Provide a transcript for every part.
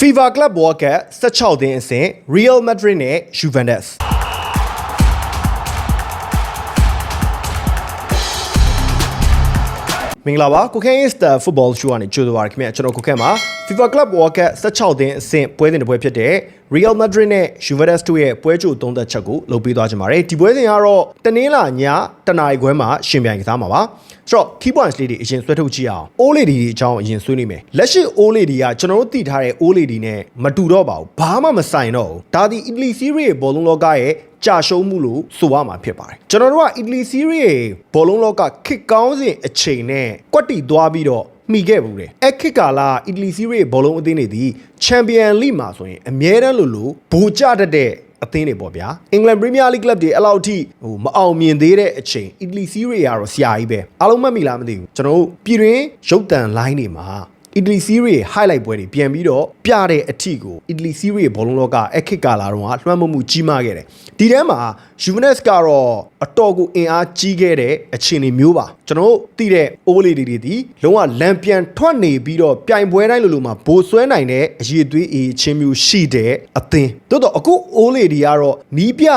FIFA Club World Cup 16သင်းအဆင့် Real Madrid နဲ့ Juventus မင်္ဂလာပါကိုခဲ is the football show ကနေကြိုဆိုပါရခင်ဗျာကျွန်တော်ကိုခဲမှာ FIFA Club World Cup 16သင်းအဆင့်ပွဲစဉ်တစ်ပွဲဖြစ်တဲ့ Real Madrid နဲ့ Juventus တို့ရဲ့ပွဲကြိုသုံးသက်ချက်ကိုလုပ်ပေးသွားကြပါမယ်ဒီပွဲစဉ်ကတော့တနင်္လာညတနာရီခွဲမှာရှင်ပြိုင်ကစားမှာပါဆိုတော့ key points လေးတွေအရင်ဆွဲထုတ်ကြည့်အောင် O lady တွေအကြောင်းအရင်ဆွေးနွေးမယ်လက်ရှိ O lady ကကျွန်တော်တို့သိထားတဲ့ O lady နဲ့မတူတော့ပါဘူးဘာမှမဆိုင်တော့ဘူးဒါဒီ Italy series ရဲ့ဘောလုံးလောကရဲ့ကြာရှုံးမှုလို့ဆိုရမှာဖြစ်ပါတယ်ကျွန်တော်တို့က Italy series ရဲ့ဘောလုံးလောကခစ်ကောင်းစဉ်အချိန်နဲ့ကွက်တီသွားပြီးတော့ မိခဲ့ဘူးတယ်အခစ်ကာလာအီတလီစီးရဲ့ဘောလုံးအသင်းတွေဒီချန်ပီယံလိမှာဆိုရင်အမြဲတမ်းလို့လို့ဘူကြတတ်တဲ့အသင်းတွေပေါ့ဗျာအင်္ဂလန်ပရီးမီးယားလိကလပ်တွေအဲ့လောက်ထိဟိုမအောင်မြင်သေးတဲ့အချိန်အီတလီစီးရီကတော့ဆရာကြီးပဲအားလုံးမှတ်မိလားမသိဘူးကျွန်တော်တို့ပြည်တွင်းရုပ်တံလိုင်းတွေမှာအီတလီစီးရီ highlight ပွဲတွေပြန်ပြီးတော့ပြတဲ့အထီကိုအီတလီစီးရီဘောလုံးလောကအခစ်ကာလာတော့လွှမ်းမိုးမှုကြီးမားခဲ့တယ်ဒီထဲမှာ Juventus ကတော့အတော်ကိုအင်အားကြီးခဲ့တဲ့အခြေအနေမျိုးပါ ကျွန်တော်တို့သိတဲ့အိုးလေးတွေတွေဒီလုံးဝလံပြန်ထွက်နေပြီးတော့ပြိုင်ပွဲတိုင်းလိုလိုမှာဘိုးဆွဲနိုင်တဲ့အရေးသွေးအေးချင်းမျိုးရှိတဲ့အသင်းတိုးတော့အခုအိုးလေးတွေကတော့နီးပြ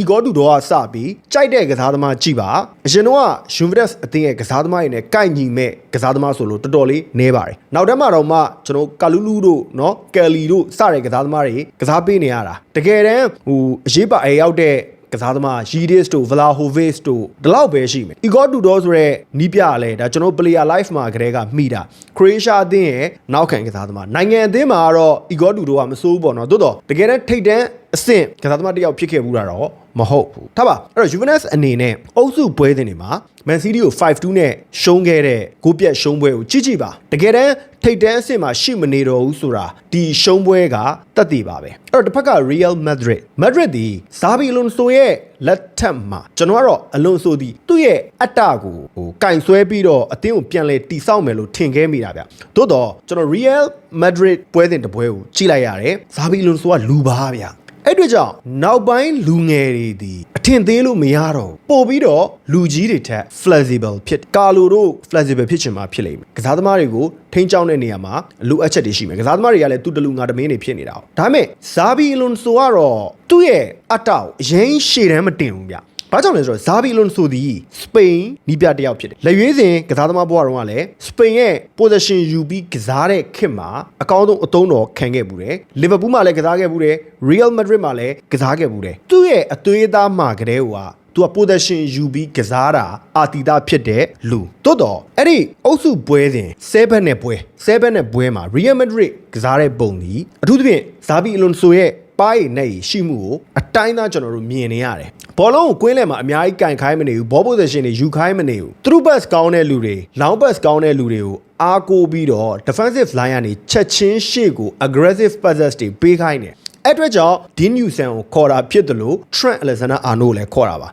ဤကောတူတော်ကစပြီးကြိုက်တဲ့ကစားသမားကြည့်ပါအရင်တော့ယူဗက်စ်အသင်းရဲ့ကစားသမားတွေနဲ့ကိုက်ညီမဲ့ကစားသမားဆိုလို့တော်တော်လေးနည်းပါတယ်နောက်တန်းမှာတော့မှကျွန်တော်ကာလူလူတို့နော်ကယ်လီတို့စတဲ့ကစားသမားတွေကစားပေးနေရတာတကယ်တမ်းဟိုအရေးပါအရောက်တဲ့ ကစားသမား Yidis တို့ Vlahovic တို့ဒီလောက်ပဲရှိမယ်။ Igor Tudor ဆိုတဲ့နီးပြလဲဒါကျွန်တော် player life မှာကတည်းကမိတာ။ Croatia အသင်းရဲ့နောက်ခံကစားသမားနိုင်ငံအသင်းမှာကတော့ Igor Tudor ကမစိုးဘူးပေါ့နော်။သို့တော့တကယ်တမ်းထိတ်တန်းအဆင့်ကစားသမားတစ်ယောက်ဖြစ်ခဲ့ဘူးတာတော့မဟုတ်ဘူး။ထားပါအဲ့တော့ Juventus အနေနဲ့အုပ်စုပွဲစဉ်တွေမှာ Man City ကို5-2နဲ့ရှုံးခဲ့တဲ့ဂိုးပြတ်ရှုံးပွဲကိုကြည့်ကြည့်ပါ။တကယ်တမ်းထိတ်တန်းအဆင့်မှာရှိမနေတော့ဘူးဆိုတာဒီရှုံးပွဲကတက်တည်ပါပဲ။အဲ့တော့တစ်ဖက်က Real Madrid Madrid ဒီဇာဘီအလွန်ဆိုရဲ့လက်ထက်မှာကျွန်တော်ကတော့အလွန်ဆိုဒီသူ့ရဲ့အတ္တကိုဟိုကင်ဆွဲပြီးတော့အသင်းကိုပြန်လဲတိဆောက်မယ်လို့ထင်ခဲ့မိတာဗျ။သို့တော့ကျွန်တော် Real Madrid ပွဲစဉ်တစ်ပွဲကိုကြည့်လိုက်ရတယ်။ဇာဘီအလွန်ဆိုကလူပါဗျ။ အဲ့အတွက်ကြောင့်နောက်ပိုင်းလူငယ်တွေဒီအထင်သေးလို့မရတော့ဘူးပို့ပြီးတော့လူကြီးတွေထက် flexible ဖြစ်ကာလိုတို့ flexible ဖြစ်ချင်မှာဖြစ်လိမ့်မယ်ကစားသမားတွေကိုထိန်းချောင်းတဲ့နေရာမှာလိုအပ်ချက်တွေရှိမယ်ကစားသမားတွေကလည်းသူတလူငါတမင်းတွေဖြစ်နေတာ။ဒါပေမဲ့ဇာဘီအလွန်ဆိုကတော့သူ့ရဲ့အတ္တကိုအရင်ရှေ့တန်းမတင်ဘူးဗျ။ ဘာကြောင့်လဲဆိုတော့ဇာဘီလွန်ဆိုသည်စပိန်နီးပြတစ်ယောက်ဖြစ်တယ်။လက်ရွေးစင်ကစားသမားဘဝတုန်းကလည်းစပိန်ရဲ့ position ယူပြီးကစားတဲ့ခေတ်မှာအကောင်းဆုံးအသုံးတော်ခံခဲ့ဘူးတယ်။လီဗာပူးမှာလည်းကစားခဲ့ဘူးတယ်။ Real Madrid မှာလည်းကစားခဲ့ဘူးတယ်။သူ့ရဲ့အသွေးသားမှာကလေးကသူက position ယူပြီးကစားတာအာတီတာဖြစ်တဲ့လူတိုးတော့အဲ့ဒီအုပ်စုပွဲစဉ်7နဲ့ပွဲ7နဲ့ပွဲမှာ Real Madrid ကစားတဲ့ပုံဒီအထူးသဖြင့်ဇာဘီအလွန်ဆိုရဲ့ ပါးရည်နဲ့ရှိမှုကိုအတိုင်းသားကျွန်တော်တို့မြင်နေရတယ်ဘောလုံးကိုကွင်းလယ်မှာအများကြီးကင်ခိုင်းမနေဘူးဘော position တွေယူခိုင်းမနေဘူး through pass ကောင်းတဲ့လူတွေ long pass ကောင်းတဲ့လူတွေကိုအားကိုးပြီးတော့ defensive line ကနေချက်ချင်းရှေ့ကို aggressive passes တွေပေးခိုင်းတယ်အဲ့အတွက်ကြောင့် Dean Newson ကိုခေါ်တာဖြစ်တယ်လို့ Trent Alexander-Arnold လည်းခေါ်တာပါ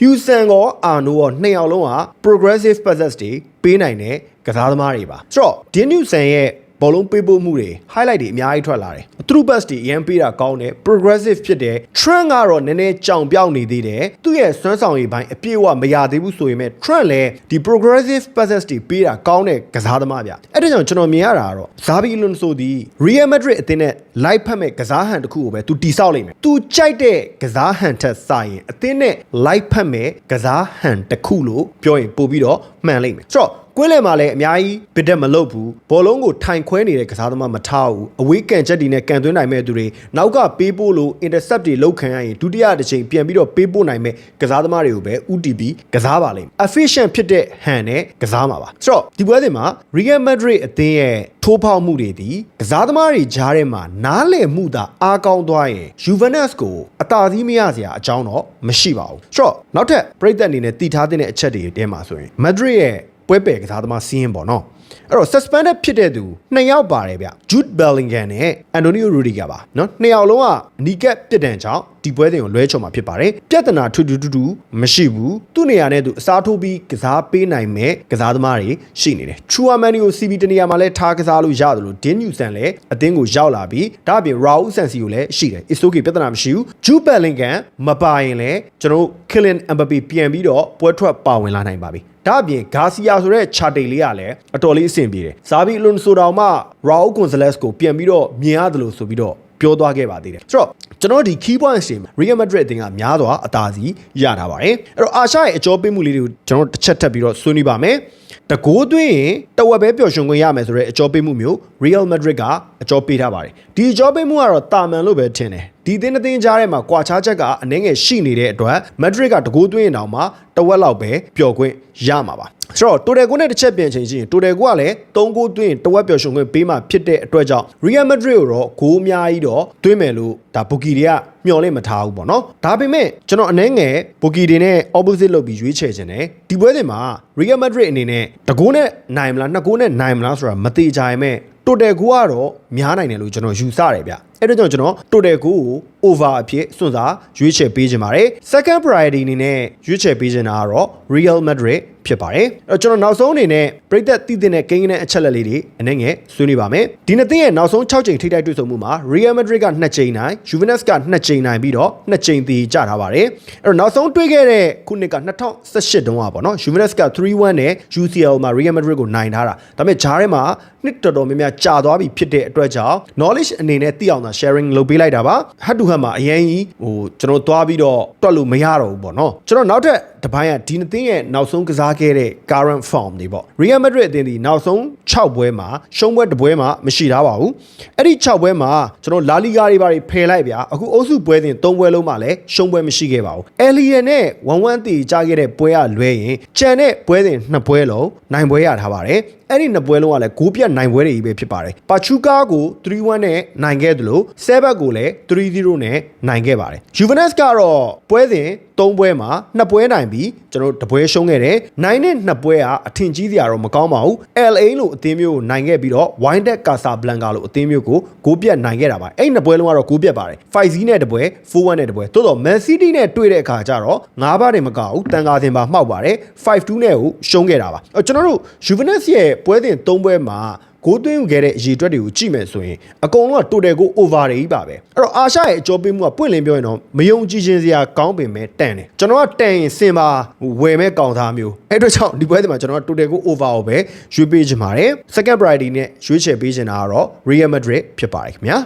Houston ကော Arnold ရောနှစ်ယောက်လုံးက progressive passes တွေပေးနိုင်တဲ့ကစားသမားတွေပါဆိုတော့ Dean Newson ရဲ့ ဘောလုံးပေးပို့မှုတွေ highlight တွေအများကြီးထွက်လာတယ် through pass တွေအရင်ပေးတာကောင်းတယ် progressive ဖြစ်တယ် trend ကတော့နည်းနည်းကြောင်ပြောက်နေသေးတယ်သူ့ရဲ့စွမ်းဆောင်ရည်ပိုင်းအပြည့်အဝမရသေးဘူးဆိုရင်မဲ့ trend လည်းဒီ progressive passes တွေပေးတာကောင်းတဲ့ကစားသမားဗျအဲ့ဒါကြောင့်ကျွန်တော်မြင်ရတာကတော့ဇာဘီလွန်ဆိုဒီ Real Madrid အသင်းနဲ့ live ဖတ်မဲ့ကစားဟန်တစ်ခုကိုပဲသူတိဆောက်လိမ့်မယ်သူကြိုက်တဲ့ကစားဟန်ထက်စာရင်အသင်းနဲ့ live ဖတ်မဲ့ကစားဟန်တစ်ခုလို့ပြောရင်ပို့ပြီးတော့မှန်လိမ့်မယ်ဆိုတော့ ကွင်းလယ်မှာလည်းအများကြီးဘစ်တက်မလုပ်ဘူးဘောလုံးကိုထိုင်ခွဲနေတဲ့ကစားသမားမထားဘူးအဝေးကန်ချက်တွေနဲ့ကန်သွင်းနိုင်မဲ့သူတွေနောက်ကပေးပို့လို့ intercept တွေလောက်ခံရရင်ဒုတိယတစ်ချိန်ပြန်ပြီးတော့ပေးပို့နိုင်မဲ့ကစားသမားတွေကိုပဲ UTP ကစားပါလိမ့်မယ် efficient ဖြစ်တဲ့ဟန်နဲ့ကစားမှာပါဆိုတော့ဒီပွဲစဉ်မှာ Real Madrid အသင်းရဲ့ထိုးဖောက်မှုတွေဒီကစားသမားတွေကြားထဲမှာနားလည်မှုသာအားကောင်းသွားရင် Juventus ကိုအသာစီးမရစရာအကြောင်းတော့မရှိပါဘူးဆိုတော့နောက်ထပ်ပြည်သက်အနေနဲ့တည်ထားတဲ့အချက်တွေတဲမှာဆိုရင် Madrid ရဲ့ ပွဲပယ်ကစားသမားစီးရင်ပေါ့နော်အဲ့တော့ suspended ဖြစ်တဲ့သူနှစ်ယောက်ပါတယ်ဗျ Jude Bellingham နဲ့ Antonio Rudiger ပါနော်နှစ်ယောက်လုံးကနီကက်ပြစ်ဒဏ်ကြောင့်ဒီပွဲစဉ်ကိုလွဲချော်မှာဖြစ်ပါတယ်ပြဿနာထူးထူးထူးထူးမရှိဘူးသူ့နေရာနဲ့သူအစားထိုးပြီးကစားပေးနိုင်မဲ့ကစားသမားတွေရှိနေတယ် True Manu ကို CB တနေရာမှာလဲထားကစားလို့ရတယ်လို့ Din Newson လည်းအသင်းကိုရောက်လာပြီးဒါအပြင် Raul Sansi ကိုလည်းရှိတယ် Isoki ပြဿနာမရှိဘူး Jude Bellingham မပါရင်လည်းကျွန်တော်တို့ Kylian Mbappe ပြန်ပြီးတော့ပွဲထွက်ပါဝင်လာနိုင်ပါပြီဒါအပြင်ဂါစီယာဆိုတဲ့ချာတိတ်လေးကလည်းအတော်လေးအဆင်ပြေတယ်။ဇာဘီအလွန်ဆိုတောင်မှ Raul Gonzalez ကိုပြန်ပြီးတော့မြင်ရတယ်လို့ဆိုပြီးတော့ ပြောသွားခဲ့ပါသေးတယ်။ဆိုတော့ကျွန်တော်ဒီ key points တွေမှာ Real Madrid အသင်းကများစွာအသာစီးရထားပါတယ်။အဲ့တော့အာရှရဲ့အကျော်ပေးမှုလေးတွေကိုကျွန်တော်တစ်ချက်ထပ်ပြီးတော့ဆွေးနွေးပါမယ်။တကိုးသွင်းရင်တဝက်ပဲပျော်ရွှင်ခွင့်ရမယ်ဆိုတဲ့အကျော်ပေးမှုမျိုး Real Madrid ကအကျော်ပေးထားပါတယ်။ဒီအကျော်ပေးမှုကတော့တာမန်လို့ပဲထင်တယ်။ဒီအသင်းအသင်းကြားထဲမှာကွာခြားချက်ကအနည်းငယ်ရှိနေတဲ့အတွက် Madrid ကတကိုးသွင်းရင်တောင်မှတဝက်လောက်ပဲပျော်ခွင့်ရမှာပါ။ ဆိုတော့တိုတယ်ကိုနဲ့တစ်ချက်ပြန်ချိန်ချင်းတိုတယ်ကိုကလည်း၃ဂိုးသွင်းတဝက်ပျော်ရွှင်ခွင့်ပေးမှဖြစ်တဲ့အတွက်ကြောင့် Real Madrid ကိုတော့ဂိုးအများကြီးတော့သွင်းမယ်လို့ဒါဘူကီတွေကမျှော်လင့်မထားဘူးပေါ့နော်ဒါပေမဲ့ကျွန်တော်အနှဲငယ်ဘူကီတွေနဲ့ opposite လုပ်ပြီးရွေးချယ်ခြင်းတယ်ဒီပွဲစဉ်မှာ Real Madrid အနေနဲ့တကိုးနဲ့နိုင်မလားနှစ်ကိုးနဲ့နိုင်မလားဆိုတာမသေးကြရင်မဲ့တိုတယ်ကိုကတော့များနိုင်တယ်လို့ကျွန်တော်ယူဆတယ်ဗျ အဲ့တော့ကျွန်တော်တိုတယ်ကို over အဖြစ်စွန့်စားရွေးချယ်ပေးခြင်းပါတယ် second priority အနေနဲ့ရွေးချယ်ပေးခြင်းတာကတော့ Real Madrid ဖြစ်ပါတယ်အဲ့တော့ကျွန်တော်နောက်ဆုံးအနေနဲ့ပြိသက်တည်တဲ့ကိန်းနဲ့အချက်လက်လေးတွေအနေငယ်ဆွေးနွေးပါမယ်ဒီနှစ်သင်းရဲ့နောက်ဆုံး6ချိန်ထိတိုက်တွေ့ဆုံမှုမှာ Real Madrid က2ချိန်နိုင် Juventus က2ချိန်နိုင်ပြီးတော့2ချိန်တည်ကြထားပါတယ်အဲ့တော့နောက်ဆုံးတွေ့ခဲ့တဲ့ခုနှစ်က2018တုန်းကပေါ့နော် Juventus က3-1နဲ့ UCL မှာ Real Madrid ကိုနိုင်ထားတာဒါပေမဲ့ဂျားထဲမှာနှစ်တော်တော်များများကြာသွားပြီဖြစ်တဲ့အတွက်ကြောင့် knowledge အနေနဲ့သိအောင်သာ sharing လုပ်ပေးလိုက်တာပါ head to head မှာအရင်ကြီးဟိုကျွန်တော်သွားပြီးတော့တွက်လို့မရတော့ဘူးပေါ့နော်ကျွန်တော်နောက်ထပ်တစ်ပိုင်းကဒီနှစ်သင်းရဲ့နောက်ဆုံးကစားခဲ့တဲ့ current form တွေပေါ့ Real Madrid အသင်းဒီနောက်ဆုံး6ပွဲမှာရှုံးပွဲတစ်ပွဲမှာမရှိထားပါဘူးအဲ့ဒီ6ပွဲမှာကျွန်တော်လာလီဂါတွေပါဖယ်လိုက်ဗျာအခုအုပ်စုပွဲစဉ်3ပွဲလုံးမှာလည်းရှုံးပွဲမရှိခဲ့ပါဘူး Alien နဲ့1-1တီကြားခဲ့တဲ့ပွဲကလွဲရင်ကြံတဲ့ပွဲစဉ်2ပွဲလုံးနိုင်ပွဲရထားပါတယ်အဲ့ဒီနှစ်ပွဲလုံးကလည်းဂိုးပြတ်နိုင်ပွဲတွေကြီးပဲဖြစ်ပါတယ်ပါချူကာကို3-1နဲ့နိုင်ခဲ့သလိုဆဲဘက်ကိုလည်း3-0နဲ့နိုင်ခဲ့ပါတယ်ယူဗနက်စ်ကတော့ပွဲစဉ် 3ပွဲမှာ2ပွဲနိုင်ပြီးကျွန်တော်တပွဲရှုံးခဲ့တယ်နိုင်တဲ့2ပွဲကအထင်ကြီးစရာတော့မကောင်းပါဘူး LA လို့အသင်းမျိုးကိုနိုင်ခဲ့ပြီးတော့ Wydad Casablanca လို့အသင်းမျိုးကိုဂိုးပြတ်နိုင်ခဲ့တာပါအဲ့2ပွဲလုံးကတော့ဂိုးပြတ်ပါတယ် 5-0နဲ့တပွဲ4-1နဲ့တပွဲတိုးတော့ Man City နဲ့တွေ့တဲ့အခါကျတော့9ဘားတွေမကဘူးတန်ကားတင်ပါမှောက်ပါတယ်5-2နဲ့ကိုရှုံးခဲ့တာပါအဲ့ကျွန်တော်တို့ Juventus ရဲ့ပွဲစဉ်3ပွဲမှာ ဂိုးသွင်းခဲ့တဲ့အရေးအတွက်တွေကိုကြည့်မယ်ဆိုရင်အကုန်လုံးကတိုတယ်ကို over တွေကြီးပါပဲအဲ့တော့အာရှရဲ့အကျော်ပေးမှုကပွင့်လင်းပြောရင်တော့မယုံကြည်ခြင်းစရာကောင်းပင်ပဲတန်တယ်ကျွန်တော်ကတန်ရင်စင်ပါဝယ်မဲ့ကောင်သားမျိုးအဲ့အတွက်ကြောင့်ဒီပွဲဒီမှာကျွန်တော်ကတိုတယ်ကို over ကိုပဲရွေးပေးချင်ပါတယ် second priority နဲ့ရွေးချယ်ပေးချင်တာကတော့ Real Madrid ဖြစ်ပါတယ်ခင်ဗျာ